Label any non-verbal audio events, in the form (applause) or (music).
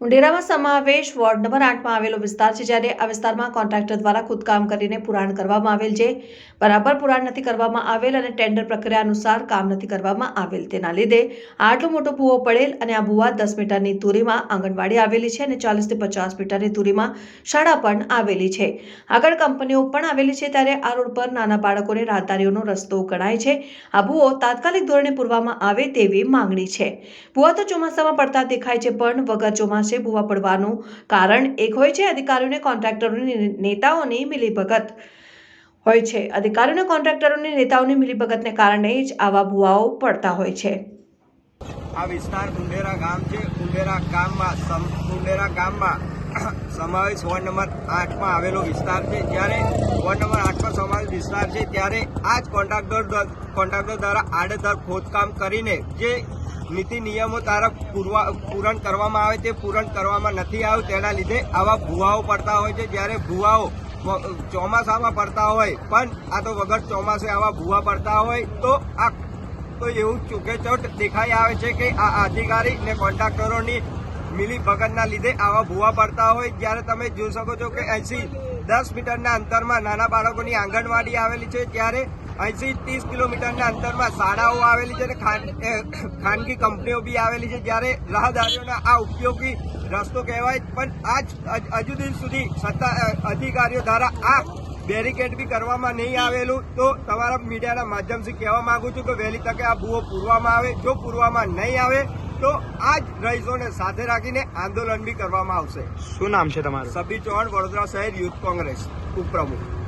ઉંડેરામાં સમાવેશ ward number આઠમાં આવેલો વિસ્તાર છે જ્યારે આ વિસ્તારમાં કોન્ટ્રાક્ટર દ્વારા ખુદકામ કરીને પુરાણ કરવામાં આવેલ છે. બરાબર પુરાણ નથી કરવામાં આવેલ અને ટેન્ડર પ્રક્રિયા અનુસાર કામ નથી કરવામાં આવેલ. તેના લીધે આટલો મોટો ભૂવો પડેલ અને આ ભૂવા દસ મીટરની દૂરીમાં આંગણવાડી આવેલી છે અને ચાલીસથી પચાસ મીટરની દૂરીમાં શાળા પણ આવેલી છે. આગળ કંપનીઓ પણ આવેલી છે ત્યારે આ રોડ પર નાના બાળકોને રાહદારીઓનો રસ્તો ગણાય છે. આ ભૂવો તાત્કાલિક ધોરણે પૂરવામાં આવે તેવી માંગણી છે. ભૂવા તો ચોમાસામાં પડતા દેખાય છે પણ વગર ચોમાસે ભૂવા પડવાનું કારણ એક હોય છે અધિકારીઓને, કોન્ટ્રાક્ટરોની નેતાઓની મિલીભગત હોય છે. અધિકારીઓને, કોન્ટ્રાક્ટરોની, નેતાઓની મિલીભગતને કારણે જ આવા ભૂવાઓ પડતા હોય છે. આ વિસ્તાર ઉંડેરા ગામ છે. ઉંડેરા ગામમાં ઉંડેરા ગામમાં (coughs) સમાવેશ વોર્ડ નંબર આઠમાં આવેલો વિસ્તાર છે. જ્યારે વોર્ડ નંબર વિસ્તાર છે ત્યારે આ જ કોન્ટ્રાક્ટર કોન્ટ્રાક્ટર દ્વારા આડેધડ ખોદકામ કરીને જે નીતિ નિયમો તારા પૂરણ કરવામાં આવે તે પૂરણ કરવામાં નથી આવ્યું તેના લીધે આવા ભૂવાઓ પડતા હોય છે. જ્યારે ભૂવાઓ ચોમાસામાં પડતા હોય, પણ આ તો વગર ચોમાસે આવા ભૂવા પડતા હોય, તો આ તો એવું ચૂકેચોટ દેખાઈ આવે છે કે આ અધિકારી ને કોન્ટ્રાક્ટરોની મિલી ભગતના લીધે આવા ભૂવા પડતા હોય જ્યારે તમે જોઈ શકો છો કે એસી દસ મીટરના અંતરમાં નાના બાળકોની આંગણવાડી આવેલી છે ત્યારે અહીંથી ત્રીસ કિલોમીટરના અંતરમાં શાળાઓ આવેલી છે અને ખાનગી કંપનીઓ બી આવેલી છે જ્યારે રાહદારીઓના આ ઉપયોગી રસ્તો કહેવાય. પણ આજ હજુ સુધી સત્તા અધિકારીઓ દ્વારા આ બેરિકેડ બી કરવામાં નહીં આવેલું. તો તમારા મીડિયાના માધ્યમથી કહેવા માંગુ છું કે વહેલી તકે આ ભૂવો પૂરવામાં આવે. જો પૂરવામાં નહીં આવે તો આ જ રહીશોને સાથે રાખીને આંદોલન બી કરવામાં આવશે. શું નામ છે તમારું? સભી ચૌહાણ વડોદરા શહેર યુથ કોંગ્રેસ ઉપપ્રમુખ.